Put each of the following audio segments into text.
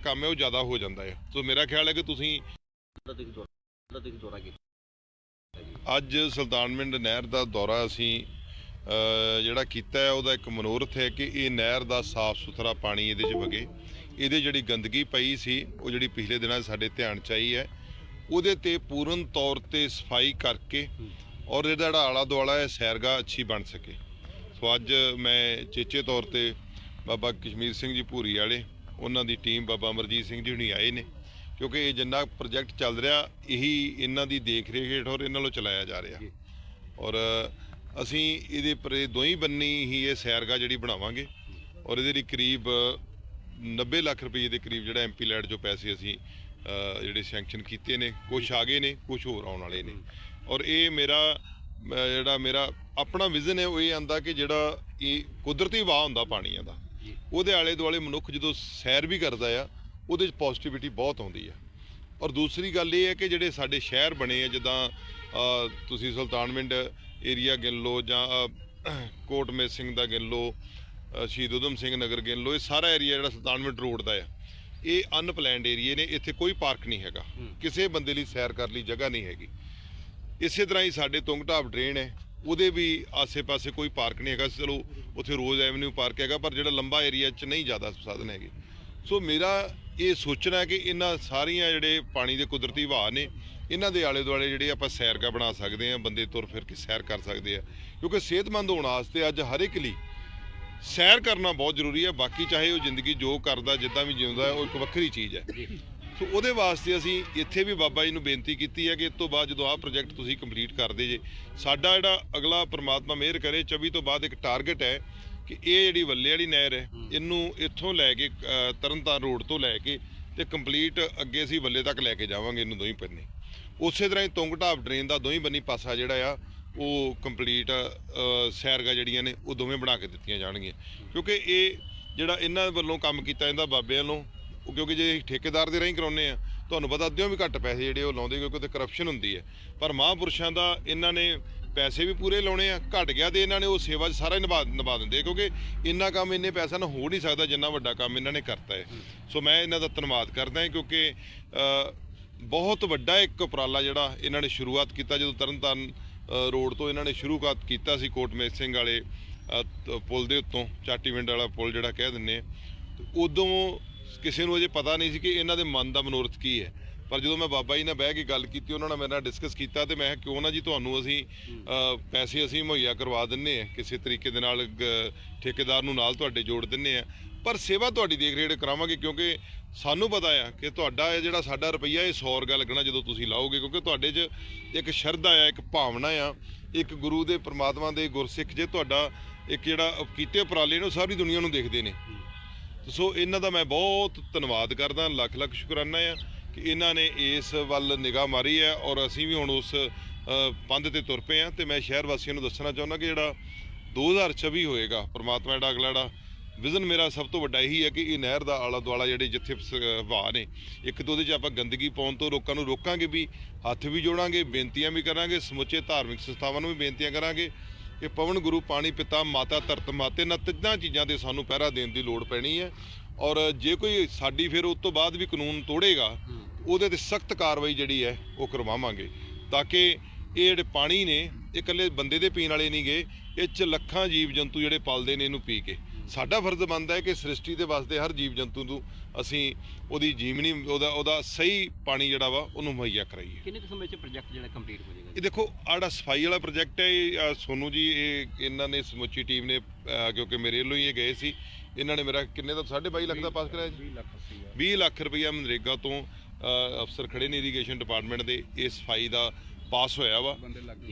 ਕੰਮ ਹੈ, ਉਹ ਜ਼ਿਆਦਾ ਹੋ ਜਾਂਦਾ ਹੈ। ਸੋ ਮੇਰਾ ਖਿਆਲ ਹੈ ਕਿ ਤੁਸੀਂ ਦਾ ਤੁਸੀਂ ਦੌਰਾ ਅੱਜ ਸੁਲਤਾਨਵਿੰਡ ਨਹਿਰ ਦਾ ਦੌਰਾ ਅਸੀਂ ਜਿਹੜਾ ਕੀਤਾ ਹੈ, ਉਹਦਾ ਇੱਕ ਮਨੋਰਥ ਹੈ ਕਿ ਇਹ ਨਹਿਰ ਦਾ ਸਾਫ਼ ਸੁਥਰਾ ਪਾਣੀ ਇਹਦੇ 'ਚ ਵਗੇ। ਇਹਦੇ ਜਿਹੜੀ ਗੰਦਗੀ ਪਈ ਸੀ, ਉਹ ਜਿਹੜੀ ਪਿਛਲੇ ਦਿਨਾਂ ਸਾਡੇ ਧਿਆਨ 'ਚ ਆਈ ਹੈ, ਉਹਦੇ ਤੇ ਪੂਰਨ ਤੌਰ ਤੇ ਸਫ਼ਾਈ ਕਰਕੇ ਔਰ ਇਹਦਾ ਜਿਹੜਾ ਆਲਾ ਦੁਆਲਾ ਹੈ, ਸੈਰਗਾ ਅੱਛੀ ਬਣ ਸਕੇ। ਸੋ ਅੱਜ ਮੈਂ ਚੇਚੇ ਤੌਰ ਤੇ ਬਾਬਾ ਕਸ਼ਮੀਰ ਸਿੰਘ ਜੀ ਭੂਰੀ ਵਾਲੇ ਉਹਨਾਂ ਦੀ ਟੀਮ ਬਾਬਾ ਅਮਰਜੀਤ ਸਿੰਘ ਜੀ ਹੁਣੀ ਆਏ ਨੇ, ਕਿਉਂਕਿ ਇਹ ਜਿੰਨਾ ਪ੍ਰੋਜੈਕਟ ਚੱਲ ਰਿਹਾ, ਇਹੀ ਇਹਨਾਂ ਦੀ ਦੇਖ ਰੇਖ ਹੇਠ ਔਰ ਇਹਨਾਂ ਨੂੰ ਚਲਾਇਆ ਜਾ ਰਿਹਾ। ਔਰ ਅਸੀਂ ਇਹਦੇ ਪਰੇ ਦੋਈ ਬੰਨੀ ਹੀ ਇਹ ਸੈਰਗਾ ਜਿਹੜੀ ਬਣਾਵਾਂਗੇ, ਔਰ ਇਹਦੇ ਲਈ ਕਰੀਬ 90 ਲੱਖ ਰੁਪਏ ਦੇ ਕਰੀਬ ਜਿਹੜਾ ਐਮਪੀ ਲੈਡ ਜੋ ਪੈਸੇ ਅਸੀਂ ਜਿਹੜੇ ਸੈਂਕਸ਼ਨ ਕੀਤੇ ਨੇ ਕੁਝ ਆ ਗਏ ਨੇ ਕੁਝ ਹੋਰ ਆਉਣ ਵਾਲੇ ਨੇ। ਔਰ ਇਹ ਮੇਰਾ ਜਿਹੜਾ ਮੇਰਾ ਆਪਣਾ ਵਿਜ਼ਨ ਹੈ, ਉਹ ਇਹ ਆਂਦਾ ਕਿ ਜਿਹੜਾ ਇਹ ਕੁਦਰਤੀ ਵਾਹ ਹੁੰਦਾ ਪਾਣੀਆਂ ਦਾ। ਉਹਦੇ ਆਲੇ ਦੁਆਲੇ ਮਨੁੱਖ ਜਦੋਂ ਸੈਰ ਵੀ ਕਰਦਾ ਆ ਉਹਦੇ ਚ ਪੋਜ਼ਿਟਿਵਿਟੀ ਬਹੁਤ ਆਉਂਦੀ ਆ। ਔਰ ਦੂਸਰੀ ਗੱਲ ਇਹ ਹੈ ਕਿ ਜਿਹੜੇ ਸਾਡੇ ਸ਼ਹਿਰ ਬਣੇ ਆ ਜਿੱਦਾਂ ਤੁਸੀਂ ਸੁਲਤਾਨਵਿੰਡ ਏਰੀਆ ਗਿਣ ਲਓ ਜਾਂ ਕੋਟ ਮੇਜ ਸਿੰਘ ਦਾ ਗਿਣ ਲਓ ਸ਼ਹੀਦ ਉਦਮ ਸਿੰਘ ਨਗਰ ਗਿਣ ਲਓ ਇਹ ਸਾਰਾ ਏਰੀਆ ਜਿਹੜਾ ਸੁਲਤਾਨਵਿੰਡ ਰੋਡ ਦਾ ਆ ਇਹ ਅਨਪਲੈਨਡ ਏਰੀਏ ਨੇ ਇੱਥੇ ਕੋਈ ਪਾਰਕ ਨਹੀਂ ਹੈਗਾ। ਕਿਸੇ ਬੰਦੇ ਲਈ ਸੈਰ ਕਰਨ ਲਈ ਜਗ੍ਹਾ ਨਹੀਂ ਹੈਗੀ। ਇਸੇ ਤਰ੍ਹਾਂ ਹੀ ਸਾਡੇ ਤੁੰਗ ਢਾਬ ਡਰੇਨ ਹੈ ਉਹਦੇ ਵੀ ਆਸੇ-ਪਾਸੇ ਕੋਈ ਪਾਰਕ ਨਹੀਂ ਹੈਗਾ। ਚਲੋ, ਉੱਥੇ ਰੋਜ਼ ਐਵਨਿਊ ਪਾਰਕ ਹੈਗਾ, ਪਰ ਜਿਹੜਾ ਲੰਬਾ ਏਰੀਆ 'ਚ ਨਹੀਂ ਜ਼ਿਆਦਾ ਸਾਧਨ ਹੈਗੇ। ਸੋ ਮੇਰਾ ਇਹ ਸੋਚਣਾ ਕਿ ਇਹਨਾਂ ਸਾਰੀਆਂ ਜਿਹੜੇ ਪਾਣੀ ਦੇ ਕੁਦਰਤੀ ਵਹਾਅ ਨੇ, ਇਹਨਾਂ ਦੇ ਆਲੇ ਦੁਆਲੇ ਜਿਹੜੇ ਆਪਾਂ ਸੈਰਗਾ ਬਣਾ ਸਕਦੇ ਆ ਬੰਦੇ ਤੁਰ ਫਿਰ ਕੇ ਸੈਰ ਕਰ ਸਕਦੇ ਆ। ਕਿਉਂਕਿ ਸਿਹਤਮੰਦ ਹੋਣ ਵਾਸਤੇ ਅੱਜ ਹਰ ਇੱਕ ਲਈ ਸੈਰ ਕਰਨਾ ਬਹੁਤ ਜ਼ਰੂਰੀ ਹੈ। ਬਾਕੀ ਚਾਹੇ ਉਹ ਜ਼ਿੰਦਗੀ ਜੋ ਕਰਦਾ, ਜਿੱਦਾਂ ਵੀ ਜਿਉਂਦਾ, ਉਹ ਇੱਕ ਵੱਖਰੀ ਚੀਜ਼ ਹੈ। ਸੋ ਉਹਦੇ ਵਾਸਤੇ ਅਸੀਂ ਇੱਥੇ ਵੀ ਬਾਬਾ ਜੀ ਨੂੰ ਬੇਨਤੀ ਕੀਤੀ ਹੈ ਕਿ ਇਸ ਤੋਂ ਬਾਅਦ ਜਦੋਂ ਆਹ ਪ੍ਰੋਜੈਕਟ ਤੁਸੀਂ ਕੰਪਲੀਟ ਕਰਦੇ ਜੇ ਸਾਡਾ ਜਿਹੜਾ ਅਗਲਾ ਪ੍ਰਮਾਤਮਾ ਮਿਹਰ ਕਰੇ 24 ਤੋਂ ਬਾਅਦ ਇੱਕ ਟਾਰਗੇਟ ਹੈ ਕਿ ਇਹ ਜਿਹੜੀ ਵੱਲੇ ਵਾਲੀ ਨਹਿਰ ਹੈ ਇਹਨੂੰ ਇੱਥੋਂ ਲੈ ਕੇ ਤਰਨਤਾਰਨ ਰੋਡ ਤੋਂ ਲੈ ਕੇ ਤੇ ਕੰਪਲੀਟ ਅੱਗੇ ਅਸੀਂ ਵੱਲੇ ਤੱਕ ਲੈ ਕੇ ਜਾਵਾਂਗੇ ਇਹਨੂੰ ਦੋਹੀਂ ਪੰਨੇ। ਉਸੇ ਤਰ੍ਹਾਂ ਹੀ ਤੁੰਗ ਢਾਬ ਡਰੇਨ ਦਾ ਦੋਹੀਂ ਬੰਨੀ ਪਾਸਾ ਜਿਹੜਾ ਆ ਉਹ ਕੰਪਲੀਟ ਸੈਰਗਾ ਜਿਹੜੀਆਂ ਨੇ ਉਹ ਦੋਵੇਂ ਬਣਾ ਕੇ ਦਿੱਤੀਆਂ ਜਾਣਗੀਆਂ। ਕਿਉਂਕਿ ਇਹ ਜਿਹੜਾ ਇਹਨਾਂ ਵੱਲੋਂ ਕੰਮ ਕੀਤਾ ਜਾਂਦਾ ਬਾਬਿਆਂ ਵੱਲੋਂ ਉਹ ਕਿਉਂਕਿ ਜੇ ਅਸੀਂ ਠੇਕੇਦਾਰ ਦੇ ਰਾਹੀਂ ਕਰਾਉਂਦੇ ਆ ਤੁਹਾਨੂੰ ਪਤਾ ਅੱਧਿਓਂ ਵੀ ਘੱਟ ਪੈਸੇ ਜਿਹੜੇ ਉਹ ਲਾਉਂਦੇ ਕਿਉਂਕਿ ਉੱਥੇ ਕਰਪਸ਼ਨ ਹੁੰਦੀ ਹੈ। ਪਰ ਮਹਾਂਪੁਰਸ਼ਾਂ ਦਾ ਇਹਨਾਂ ਨੇ ਪੈਸੇ ਵੀ ਪੂਰੇ ਲਾਉਣੇ ਆ ਘਟ ਗਿਆ ਤੇ ਇਹਨਾਂ ਨੇ ਉਹ ਸੇਵਾ 'ਚ ਸਾਰਾ ਨਿਭਾ ਨਿਭਾ ਦਿੰਦੇ ਆ ਕਿਉਂਕਿ ਇੰਨਾ ਕੰਮ ਇੰਨੇ ਪੈਸਾ ਨਾਲ ਹੋ ਨਹੀਂ ਸਕਦਾ ਜਿੰਨਾ ਵੱਡਾ ਕੰਮ ਇਹਨਾਂ ਨੇ ਕਰਤਾ ਹੈ। ਸੋ ਮੈਂ ਇਹਨਾਂ ਦਾ ਧੰਨਵਾਦ ਕਰਦਾ ਹਾਂ ਕਿਉਂਕਿ ਬਹੁਤ ਵੱਡਾ ਇੱਕ ਉਪਰਾਲਾ ਜਿਹੜਾ ਇਹਨਾਂ ਨੇ ਸ਼ੁਰੂਆਤ ਕੀਤਾ ਜਦੋਂ ਤਰਨਤਾਰਨ ਅ, ਰੋਡ ਤੋਂ ਇਹਨਾਂ ਨੇ ਸ਼ੁਰੂਆਤ ਕੀਤਾ ਸੀ ਕੋਟ ਮੇਜ ਸਿੰਘ ਵਾਲੇ ਪੁਲ ਦੇ ਉੱਤੋਂ ਚਾਟੀਵਿੰਡ ਵਾਲਾ ਪੁਲ ਜਿਹੜਾ ਕਹਿ ਦਿੰਨੇ ਉਦੋਂ ਕਿਸੇ ਨੂੰ ਅਜੇ ਪਤਾ ਨਹੀਂ ਸੀ ਕਿ ਇਹਨਾਂ ਦੇ ਮਨ ਦਾ ਮਨੋਰਥ ਕੀ ਹੈ। ਪਰ ਜਦੋਂ ਮੈਂ ਬਾਬਾ ਜੀ ਨਾਲ ਬਹਿ ਕੇ ਗੱਲ ਕੀਤੀ, ਉਹਨਾਂ ਨਾਲ ਮੇਰੇ ਨਾਲ ਡਿਸਕਸ ਕੀਤਾ ਤੇ ਮੈਂ ਕਿਉਂ ਨਾ ਜੀ ਤੁਹਾਨੂੰ ਅਸੀਂ ਪੈਸੇ ਅਸੀਂ ਮੁਹੱਈਆ ਕਰਵਾ ਦਿੰਨੇ ਆ। ਕਿਸੇ ਤਰੀਕੇ ਦੇ ਨਾਲ, ਗ- ਠੇਕੇਦਾਰ ਨੂੰ ਨਾਲ ਤੁਹਾਡੇ ਜੋੜ ਦਿੰਨੇ ਆ। ਪਰ ਸੇਵਾ ਤੁਹਾਡੀ ਦੇਖ ਰੇਖ ਕਰਾਵਾਂਗੇ ਕਿਉਂਕਿ ਸਾਨੂੰ ਪਤਾ ਆ ਕਿ ਤੁਹਾਡਾ ਇਹ ਜਿਹੜਾ ਸਾਡਾ ਰੁਪਈਆ, ਇਹ 100 ਰੁਪਇਆ ਲੱਗਣਾ ਜਦੋਂ ਤੁਸੀਂ ਲਾਓਗੇ। ਕਿਉਂਕਿ ਤੁਹਾਡੇ 'ਚ ਇੱਕ ਸ਼ਰਧਾ ਆ, ਇੱਕ ਭਾਵਨਾ ਆ, ਇੱਕ ਗੁਰੂ ਦੇ ਪ੍ਰਮਾਤਮਾ ਦੇ ਗੁਰਸਿੱਖ ਜੇ ਤੁਹਾਡਾ ਇੱਕ ਜਿਹੜਾ ਕੀਤੇ ਉਪਰਾਲੇ ਨੂੰ ਸਾਰੀ ਦੁਨੀਆ ਨੂੰ ਦੇਖਦੇ ਨੇ। ਸੋ ਇਹਨਾਂ ਦਾ ਮੈਂ ਬਹੁਤ ਧੰਨਵਾਦ ਕਰਦਾ, ਲੱਖ ਲੱਖ ਸ਼ੁਕਰਾਨਾ ਆ ਕਿ ਇਹਨਾਂ ਨੇ ਇਸ ਵੱਲ ਨਿਗਾਹ ਮਾਰੀ ਹੈ ਔਰ ਅਸੀਂ ਵੀ ਹੁਣ ਉਸ ਪੰਧ ਤੇ ਤੁਰ ਪਏ ਆ ਤੇ ਮੈਂ ਸ਼ਹਿਰ ਵਾਸੀਆਂ ਨੂੰ ਦੱਸਣਾ ਚਾਹੁੰਦਾ ਕਿ ਜਿਹੜਾ 2026 ਹੋਏਗਾ ਪ੍ਰਮਾਤਮਾ ਜਿਹੜਾ ਅਗਲਾ ਜਿਹੜਾ ਵਿਜ਼ਨ ਮੇਰਾ ਸਭ ਤੋਂ ਵੱਡਾ ਇਹੀ ਹੈ ਕਿ ਇਹ ਨਹਿਰ ਦਾ ਆਲਾ ਦੁਆਲਾ ਜਿਹੜੇ ਜਿੱਥੇ ਸ- ਨੇ, ਇੱਕ ਤਾਂ ਉਹਦੇ 'ਚ ਆਪਾਂ ਗੰਦਗੀ ਪਾਉਣ ਤੋਂ ਲੋਕਾਂ ਨੂੰ ਰੋਕਾਂਗੇ ਵੀ, ਹੱਥ ਵੀ ਜੋੜਾਂਗੇ, ਬੇਨਤੀਆਂ ਵੀ ਕਰਾਂਗੇ, ਸਮੁੱਚੇ ਧਾਰਮਿਕ ਸੰਸਥਾਵਾਂ ਨੂੰ ਵੀ ਬੇਨਤੀਆਂ ਕਰਾਂਗੇ ਇਹ ਪਵਨ ਗੁਰੂ ਪਾਣੀ ਪਿਤਾ ਮਾਤਾ ਧਰਤ ਮਾਤੇ ਨਾ ਤਿੰਨਾਂ ਚੀਜ਼ਾਂ ਤੇ ਸਾਨੂੰ ਪਹਿਰਾ ਦੇਣ ਦੀ ਲੋੜ ਪੈਣੀ ਹੈ। ਔਰ ਜੇ ਕੋਈ ਸਾਡੀ ਫਿਰ ਉਸ ਤੋਂ ਬਾਅਦ ਵੀ ਕਾਨੂੰਨ ਤੋੜੇਗਾ, ਉਹਦੇ ਤੇ ਸਖਤ ਕਾਰਵਾਈ ਜਿਹੜੀ ਹੈ, ਉਹ ਕਰਵਾਵਾਂਗੇ। ਤਾਂ ਕਿ ਇਹ ਜਿਹੜੇ ਪਾਣੀ ਨੇ, ਇਹ ਇਕੱਲੇ ਬੰਦੇ ਦੇ ਪੀਣ ਵਾਲੇ ਨਹੀਂ ਗਏ, ਇਹ ਚ ਲੱਖਾਂ ਜੀਵ ਜੰਤੂ ਜਿਹੜੇ ਪਲਦੇ ਨੇ, ਇਹਨੂੰ ਪੀ ਕੇ। ਸਾਡਾ ਫਰਜ਼ ਬਣਦਾ ਹੈ ਕਿ ਸ੍ਰਿਸ਼ਟੀ ਦੇ ਵਾਸਤੇ ਹਰ ਜੀਵ ਜੰਤੂ ਨੂੰ ਅਸੀਂ ਉਹਦੀ ਜੀਵਨੀ ਉਹਦਾ ਉਹਦਾ ਸਹੀ ਪਾਣੀ ਜਿਹੜਾ ਵਾ ਉਹਨੂੰ ਮੁਹੱਈਆ ਕਰਾਈਏ। ਕਿੰਨੇ ਕੁ ਸਮੇਂ 'ਚ ਪ੍ਰੋਜੈਕਟ ਜਿਹੜਾ ਕੰਪਲੀਟ ਹੋ ਜਾਏਗਾ ਇਹ ਦੇਖੋ ਆੜਾ ਸਫ਼ਾਈ ਵਾਲਾ ਪ੍ਰੋਜੈਕਟ ਹੈ ਇਹ ਅ, ਸੋਨੂ ਜੀ ਇਹ ਇਹਨਾਂ ਨੇ ਸਮੁੱਚੀ ਟੀਮ ਨੇ ਅ, ਕਿਉਂਕਿ ਮੇਰੇ ਵੱਲੋਂ ਹੀ ਇਹ ਗਏ ਸੀ। ਇਹਨਾਂ ਨੇ ਮੇਰਾ ਕਿੰਨੇ ਦਾ 22.5 ਲੱਖ ਦਾ ਪਾਸ ਕਰਾਇਆ ਜੀ? 20 ਲੱਖ ਰੁਪਈਆ 20 ਲੱਖ ਰੁਪਈਆ ਮਨਰੇਗਾ ਤੋਂ ਅ, ਅਫਸਰ ਖੜੇ ਨੇ ਇਰੀਗੇਸ਼ਨ ਡਿਪਾਰਟਮੈਂਟ ਦੇ ਇਹ ਸਫ਼ਾਈ ਦਾ ਪਾਸ ਹੋਇਆ ਵਾ।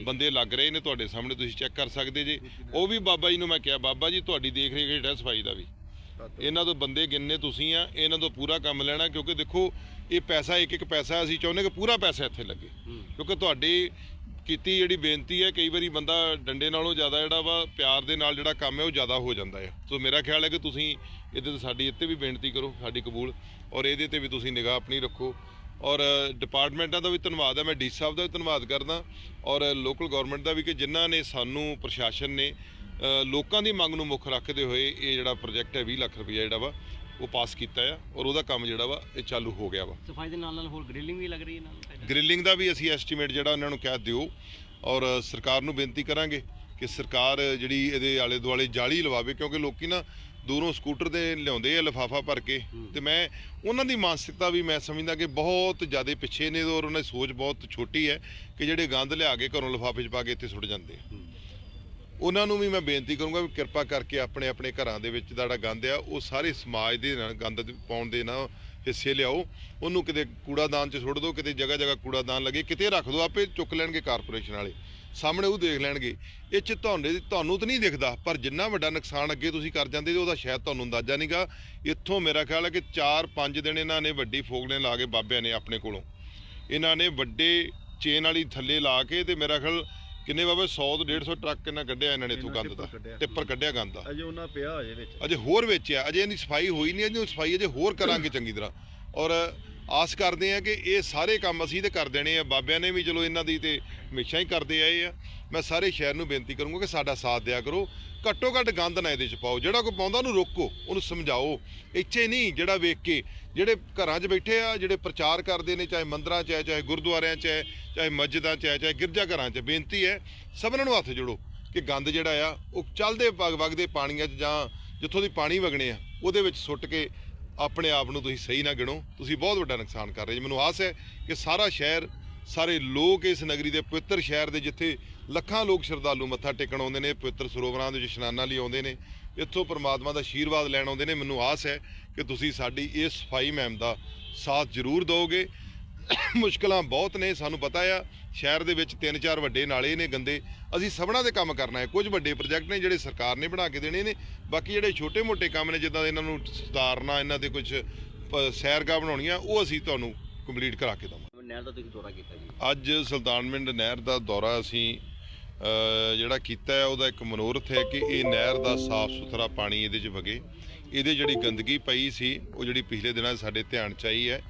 ਬੰਦੇ ਲੱਗ ਰਹੇ ਨੇ ਤੁਹਾਡੇ ਸਾਹਮਣੇ ਤੁਸੀਂ ਚੈੱਕ ਕਰ ਸਕਦੇ ਜੇ। ਉਹ ਵੀ ਬਾਬਾ ਜੀ ਨੂੰ ਮੈਂ ਕਿਹਾ ਬਾਬਾ ਜੀ ਤੁਹਾਡੀ ਦੇਖ ਰੇਖ ਹੇਠ ਹੈ ਸਫ਼ਾਈ ਦਾ ਵੀ। ਇਹਨਾਂ ਤੋਂ ਬੰਦੇ ਗਿਣਨੇ ਤੁਸੀਂ ਆ ਇਹਨਾਂ ਤੋਂ ਪੂਰਾ ਕੰਮ ਲੈਣਾ ਕਿਉਂਕਿ ਦੇਖੋ ਇਹ ਪੈਸਾ ਇੱਕ ਇੱਕ ਪੈਸਾ ਅਸੀਂ ਚਾਹੁੰਦੇ ਕਿ ਪੂਰਾ ਪੈਸਾ ਇੱਥੇ ਲੱਗੇ। ਕਿਉਂਕਿ ਤੁਹਾਡੀ ਕੀਤੀ ਜਿਹੜੀ ਬੇਨਤੀ ਹੈ ਕਈ ਵਾਰੀ ਬੰਦਾ ਡੰਡੇ ਨਾਲੋਂ ਜ਼ਿਆਦਾ ਜਿਹੜਾ ਵਾ ਪਿਆਰ ਦੇ ਨਾਲ ਜਿਹੜਾ ਕੰਮ ਹੈ ਉਹ ਜ਼ਿਆਦਾ ਹੋ ਜਾਂਦਾ ਹੈ ਸੋ ਮੇਰਾ ਖਿਆਲ ਹੈ ਕਿ ਤੁਸੀਂ ਇਹਦੇ ਤੇ ਸਾਡੀ ਇੱਥੇ ਵੀ ਬੇਨਤੀ ਕਰੋ ਸਾਡੀ ਕਬੂਲ ਔਰ ਇਹਦੇ ਤੇ ਵੀ ਤੁਸੀਂ ਨਿਗਾਹ ਆਪਣੀ ਰੱਖੋ। ਔਰ ਡਿਪਾਰਟਮੈਂਟਾਂ ਦਾ ਵੀ ਧੰਨਵਾਦ ਹੈ। ਮੈਂ ਡੀ ਸਾਹਿਬ ਦਾ ਵੀ ਧੰਨਵਾਦ ਕਰਦਾ ਔਰ ਲੋਕਲ ਗਵਰਨਮੈਂਟ ਦਾ ਵੀ ਕਿ ਜਿਨ੍ਹਾਂ ਨੇ ਸਾਨੂੰ ਪ੍ਰਸ਼ਾਸਨ ਨੇ ਲੋਕਾਂ ਦੀ ਮੰਗ ਨੂੰ ਮੁੱਖ ਰੱਖਦੇ ਹੋਏ ਇਹ ਜਿਹੜਾ ਪ੍ਰੋਜੈਕਟ ਹੈ 20 ਲੱਖ ਰੁਪਏ ਜਿਹੜਾ ਵਾ ਉਹ ਪਾਸ ਕੀਤਾ ਆ ਔਰ ਉਹਦਾ ਕੰਮ ਜਿਹੜਾ ਵਾ ਇਹ ਚਾਲੂ ਹੋ ਗਿਆ ਵਾ। ਸਫ਼ਾਈ ਦੇ ਨਾਲ ਨਾਲ ਹੋਰ ਗ੍ਰਿਲਿੰਗ ਵੀ ਲੱਗ ਰਹੀ ਹੈ ਨਾਲ ਗ੍ਰਿਲਿੰਗ ਦਾ ਵੀ ਅਸੀਂ ਐਸਟੀਮੇਟ ਜਿਹੜਾ ਉਹਨਾਂ ਨੂੰ ਕਹਿ ਦਿਓ ਔਰ ਸਰਕਾਰ ਨੂੰ ਬੇਨਤੀ ਕਰਾਂਗੇ ਕਿ ਸਰਕਾਰ ਜਿਹੜੀ ਇਹਦੇ ਆਲੇ ਦੁਆਲੇ ਜਾਲੀ ਲਵਾਵੇ ਕਿਉਂਕਿ ਲੋਕੀ ਨਾ ਦੂਰੋਂ ਸਕੂਟਰ ਤੇ ਲਿਆਉਂਦੇ ਆ ਲਿਫਾਫਾ ਭਰ ਕੇ ਤੇ ਮੈਂ ਉਹਨਾਂ ਦੀ ਮਾਨਸਿਕਤਾ ਵੀ ਮੈਂ ਸਮਝਦਾ ਕਿ ਬਹੁਤ ਜ਼ਿਆਦਾ ਪਿੱਛੇ ਨੇ ਔਰ ਉਹਨਾਂ ਦੀ ਸੋਚ ਬਹੁਤ ਛੋਟੀ ਹੈ ਕਿ ਜਿਹੜੇ ਗੰਦ ਲਿਆ ਕੇ ਘਰੋਂ ਲਿਫਾਫੇ 'ਚ ਪਾ ਕੇ ਇੱਥੇ ਸੁੱਟ ਜਾਂਦੇ ਆ। ਉਹਨਾਂ ਨੂੰ ਵੀ ਮੈਂ ਬੇਨਤੀ ਕਰੂੰਗਾ ਵੀ ਕਿਰਪਾ ਕਰਕੇ ਆਪਣੇ ਆਪਣੇ ਘਰਾਂ ਦੇ ਵਿੱਚ ਜਿਹੜਾ ਗੰਦ ਆ ਉਹ ਸਾਰੇ ਸਮਾਜ ਦੇ ਨਾਲ ਗੰਦ ਦੇ ਪਾਉਣ ਦੇ ਨਾ ਹਿੱਸੇ ਲਿਆਓ। ਉਹਨੂੰ ਕਿਤੇ ਕੂੜਾਦਾਨ 'ਚ ਸੁੱਟ ਦਿਓ ਕਿਤੇ ਜਗ੍ਹਾ ਜਗ੍ਹਾ ਕੂੜਾਦਾਨ ਲੱਗੇ ਕਿਤੇ ਰੱਖ ਦਿਓ ਆਪੇ ਚੁੱਕ ਲੈਣਗੇ ਕਾਰਪੋਰੇਸ਼ਨ ਵਾਲੇ। ਸਾਹਮਣੇ ਉਹ ਦੇਖ ਲੈਣਗੇ। ਇਹ 'ਚ ਤੁਹਾਨੂੰ ਤੁਹਾਨੂੰ ਤਾਂ ਨਹੀਂ ਦਿਖਦਾ ਪਰ ਜਿੰਨਾ ਵੱਡਾ ਨੁਕਸਾਨ ਅੱਗੇ ਤੁਸੀਂ ਕਰ ਜਾਂਦੇ ਉਹਦਾ ਸ਼ਾਇਦ ਤੁਹਾਨੂੰ ਅੰਦਾਜ਼ਾ ਨਹੀਂਗਾ। ਇੱਥੋਂ ਮੇਰਾ ਖਿਆਲ ਹੈ ਕਿ 4-5 ਦਿਨ ਇਹਨਾਂ ਨੇ ਵੱਡੀ ਫੋਗਲੇ ਲਾ ਕੇ ਬਾਬਿਆਂ ਨੇ ਆਪਣੇ ਕੋਲੋਂ। ਇਹਨਾਂ ਨੇ ਵੱਡੇ ਚੇਨ ਵਾਲੀ ਥੱਲੇ ਲਾ ਕੇ ਤੇ ਮੇਰਾ ਖਿਆਲ ਕਿੰਨੇ ਬਾਬੇ 100 ਤੋਂ 150 ਟਰੱਕ ਇਹਨਾਂ ਕੱਢਿਆ ਇਹਨਾਂ ਨੇ ਇੱਥੋਂ ਗੰਦ ਦਾ। ਟਿੱਪਰ ਕੱਢਿਆ। ਗੰਦ ਦਾ। ਅਜੇ ਉਹਨਾਂ ਪਿਆ ਅਜੇ ਵਿੱਚ। ਅਜੇ ਹੋਰ ਵੇਚਿਆ ਅਜੇ ਇਹਦੀ ਸਫ਼ਾਈ ਹੋਈ ਨਹੀਂ ਅਜੇ ਸਫ਼ਾਈ ਅਜੇ ਹੋਰ ਕਰਾਂਗੇ ਚੰਗੀ ਤਰ੍ਹਾਂ। ਔਰ ਆਸ ਕਰਦੇ ਆ ਕਿ ਇਹ ਸਾਰੇ ਕੰਮ ਅਸੀਂ ਤੇ ਕਰ ਦੇਣੇ ਆ। ਬਾਬਿਆਂ ਨੇ ਵੀ ਚਲੋ ਇਹਨਾਂ ਦੀ ਤੇ ਹਮੇਸ਼ਾ ਹੀ ਕਰਦੇ ਆਏ ਆ। ਮੈਂ ਸਾਰੇ ਸ਼ਹਿਰ ਨੂੰ ਬੇਨਤੀ ਕਰੂੰਗਾ ਕਿ ਸਾਡਾ ਸਾਥ ਦਿਆ ਕਰੋ। ਘੱਟੋ ਘੱਟ ਗੰਦ ਨਾ ਇਹਦੇ ਚ ਪਾਓ। ਜਿਹੜਾ ਕੋਈ ਪਾਉਂਦਾ ਉਹਨੂੰ ਰੋਕੋ, ਉਹਨੂੰ ਸਮਝਾਓ। ਇੱਥੇ ਨਹੀਂ, ਜਿਹੜਾ ਵੇਖ ਕੇ ਜਿਹੜੇ ਘਰਾਂ 'ਚ ਬੈਠੇ ਆ, ਜਿਹੜੇ ਪ੍ਰਚਾਰ ਕਰਦੇ ਨੇ, ਚਾਹੇ ਮੰਦਰਾਂ 'ਚ ਹੈ, ਚਾਹੇ ਗੁਰਦੁਆਰਿਆਂ 'ਚ ਹੈ, ਚਾਹੇ ਮਸਜਿਦਾਂ 'ਚ ਹੈ, ਚਾਹੇ ਗਿਰਜਾ ਘਰਾਂ 'ਚ, ਬੇਨਤੀ ਹੈ, ਸਭਨਾਂ ਨੂੰ ਹੱਥ ਜੋੜੋ ਕਿ ਗੰਦ ਜਿਹੜਾ ਆ, ਉਹ ਚੱਲਦੇ ਵਗ ਵਗਦੇ ਪਾਣੀਆਂ 'ਚ ਜਾਂ ਜਿੱਥੋਂ ਦੀ ਪਾਣੀ ਵਗਣੇ ਆ, ਉਹਦੇ ਵਿੱਚ ਸੁੱਟ ਕੇ ਆਪਣੇ ਆਪ ਨੂੰ ਤੁਸੀਂ ਸਹੀ ਨਾ ਗਿਣੋ, ਤੁਸੀਂ ਬਹੁਤ ਵੱਡਾ ਨੁਕਸਾਨ ਕਰ ਰਹੇ ਜੀ। ਮੈਨੂੰ ਆਸ ਹੈ ਕਿ ਸਾਰਾ ਸ਼ਹਿਰ, ਸਾਰੇ ਲੋਕ ਇਸ ਨਗਰੀ ਦੇ ਪਵਿੱਤਰ ਸ਼ਹਿਰ ਦੇ ਜਿੱਥੇ ਲੱਖਾਂ ਲੋਕ ਸ਼ਰਧਾਲੂ ਮੱਥਾ ਟੇਕਣ ਆਉਂਦੇ ਨੇ, ਪਵਿੱਤਰ ਸਰੋਵਰਾਂ ਦੇ ਵਿੱਚ ਇਸ਼ਨਾਨਾਂ ਲਈ ਆਉਂਦੇ ਨੇ, ਇੱਥੋਂ ਪਰਮਾਤਮਾ ਦਾ ਆਸ਼ੀਰਵਾਦ ਲੈਣ ਆਉਂਦੇ ਨੇ। ਮੈਨੂੰ ਆਸ ਹੈ ਕਿ ਤੁਸੀਂ ਸਾਡੀ ਇਸ ਸਫ਼ਾਈ ਮਹਿਮ ਦਾ ਸਾਥ ਜ਼ਰੂਰ ਦਿਓਗੇ। ਮੁਸ਼ਕਲਾਂ ਬਹੁਤ ਨੇ ਸਾਨੂੰ ਪਤਾ ਆ ਸ਼ਹਿਰ ਦੇ ਵਿੱਚ ਤਿੰਨ ਚਾਰ ਵੱਡੇ ਨਾਲੇ ਨੇ ਗੰਦੇ। ਅਸੀਂ ਸਭਨਾਂ ਦੇ ਕੰਮ ਕਰਨਾ ਹੈ ਕੁਝ ਵੱਡੇ ਪ੍ਰੋਜੈਕਟ ਨੇ ਜਿਹੜੇ ਸਰਕਾਰ ਨੇ ਬਣਾ ਕੇ ਦੇਣੇ ਨੇ ਬਾਕੀ ਜਿਹੜੇ ਛੋਟੇ-ਮੋਟੇ ਕੰਮ ਨੇ ਜਿੱਦਾਂ ਇਹਨਾਂ ਨੂੰ ਸੁਧਾਰਨਾ ਇਹਨਾਂ ਦੇ ਕੁਝ ਸੈਰਗਾਹ ਬਣਾਉਣੀਆਂ ਉਹ ਅਸੀਂ ਤੁਹਾਨੂੰ ਕੰਪਲੀਟ ਕਰਾ ਕੇ ਦਵਾਂਗੇ। ਨਹਿਰ ਦਾ ਤੁਸੀਂ ਦੌਰਾ ਕੀਤਾ ਜੀ? ਅੱਜ ਸੁਲਤਾਨਵਿੰਡ ਨਹਿਰ ਦਾ ਦੌਰਾ ਅਸੀਂ ਜਿਹੜਾ ਕੀਤਾ ਹੈ ਉਹਦਾ ਇੱਕ ਮਨੋਰਥ ਹੈ ਕਿ ਇਹ ਨਹਿਰ ਦਾ ਸਾਫ਼ ਸੁਥਰਾ ਪਾਣੀ ਇਹਦੇ 'ਚ ਵਗੇ। ਇਹਦੇ ਜਿਹੜੀ ਗੰਦਗੀ ਪਈ ਸੀ ਉਹ ਜਿਹੜੀ ਪਿਛਲੇ ਦਿਨਾਂ ਸਾਡੇ ਧਿਆਨ 'ਚ ਆਈ ਹੈ